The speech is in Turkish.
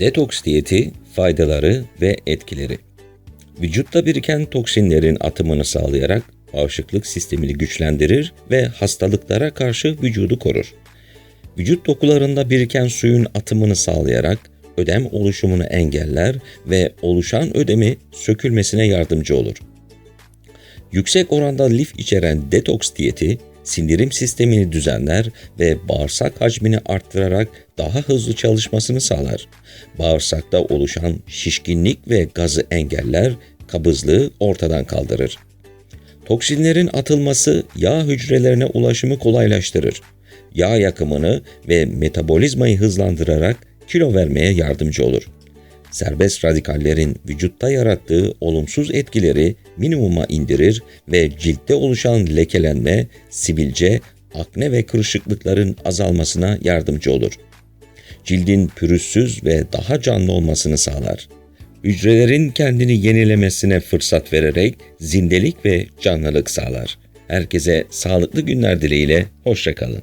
Detoks diyeti faydaları ve etkileri. Vücutta biriken toksinlerin atımını sağlayarak bağışıklık sistemini güçlendirir ve hastalıklara karşı vücudu korur. Vücut dokularında biriken suyun atımını sağlayarak ödem oluşumunu engeller ve oluşan ödemi sökülmesine yardımcı olur. Yüksek oranda lif içeren detoks diyeti sindirim sistemini düzenler ve bağırsak hacmini arttırarak daha hızlı çalışmasını sağlar. Bağırsakta oluşan şişkinlik ve gazı engeller, kabızlığı ortadan kaldırır. Toksinlerin atılması yağ hücrelerine ulaşımı kolaylaştırır. Yağ yakımını ve metabolizmayı hızlandırarak kilo vermeye yardımcı olur. Serbest radikallerin vücutta yarattığı olumsuz etkileri minimuma indirir ve ciltte oluşan lekelenme, sivilce, akne ve kırışıklıkların azalmasına yardımcı olur. Cildin pürüzsüz ve daha canlı olmasını sağlar. Hücrelerin kendini yenilemesine fırsat vererek zindelik ve canlılık sağlar. Herkese sağlıklı günler dileğiyle, hoşçakalın.